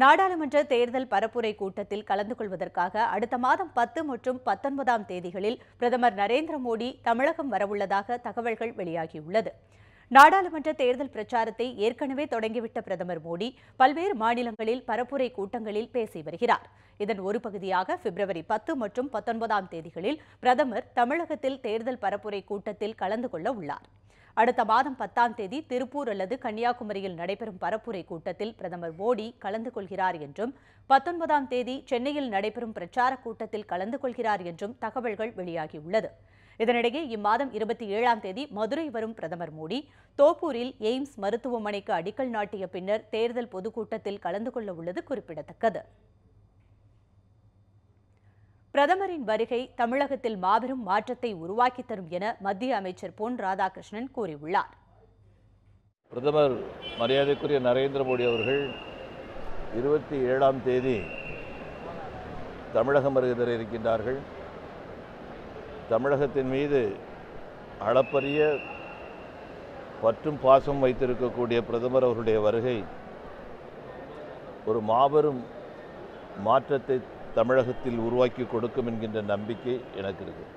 நாடாளுமன்ற தேர்தல் பரப்புரை கூட்டத்தில் கலந்து கொள்வதற்காக அடுத்த மாதம் பத்து மற்றும் பத்தொன்பதாம் தேதிகளில் பிரதமர் நரேந்திர மோடி தமிழகம் வரவுள்ளதாக தகவல்கள் வெளியாகியுள்ளது. நாடாளுமன்ற தேர்தல் பிரச்சாரத்தை ஏற்கனவே தொடங்கிவிட்ட பிரதமர் மோடி பல்வேறு மாநிலங்களில் பரப்புரை கூட்டங்களில் பேசி வருகிறார். இதன் ஒரு பகுதியாக பிப்ரவரி பத்து மற்றும் பத்தொன்பதாம் தேதிகளில் பிரதமர் தமிழகத்தில் தேர்தல் பரப்புரை கூட்டத்தில் கலந்து கொள்ள உள்ளார். அடுத்த மாதம் பத்தாம் தேதி திருப்பூர் அல்லது கன்னியாகுமரியில் நடைபெறும் பரப்புரை கூட்டத்தில் பிரதமர் மோடி கலந்து கொள்கிறார் என்றும் பத்தொன்பதாம் தேதி சென்னையில் நடைபெறும் பிரச்சார கூட்டத்தில் கலந்து கொள்கிறார் என்றும் தகவல்கள் வெளியாகியுள்ளது. இதனிடையே இம்மாதம் இருபத்தி ஏழாம் தேதி மதுரை வரும் பிரதமர் மோடி தோப்பூரில் எய்ம்ஸ் மருத்துவமனைக்கு அடிக்கல் நாட்டிய பின்னர் தேர்தல் பொதுக்கூட்டத்தில் கலந்து கொள்ள உள்ளது குறிப்பிடத்தக்கது. பிரதமரின் வருகை தமிழகத்தில் மாபெரும் மாற்றத்தை உருவாக்கி தரும் என மத்திய அமைச்சர் பொன் ராதாகிருஷ்ணன் கூறியுள்ளார். பிரதமர் மரியாதைக்குரிய நரேந்திர மோடி அவர்கள் இருபத்தி ஏழாம் தேதி தமிழகம் வருகிற இருக்கின்றார்கள். தமிழகத்தின் மீது அளப்பரிய பற்றும் பாசம் வைத்திருக்கக்கூடிய பிரதமர் அவருடைய வருகை ஒரு மாபெரும் மாற்றத்தை தமிழகத்தில் உருவாக்கி கொடுக்கும் என்கின்ற நம்பிக்கை எனக்கு இருக்குது.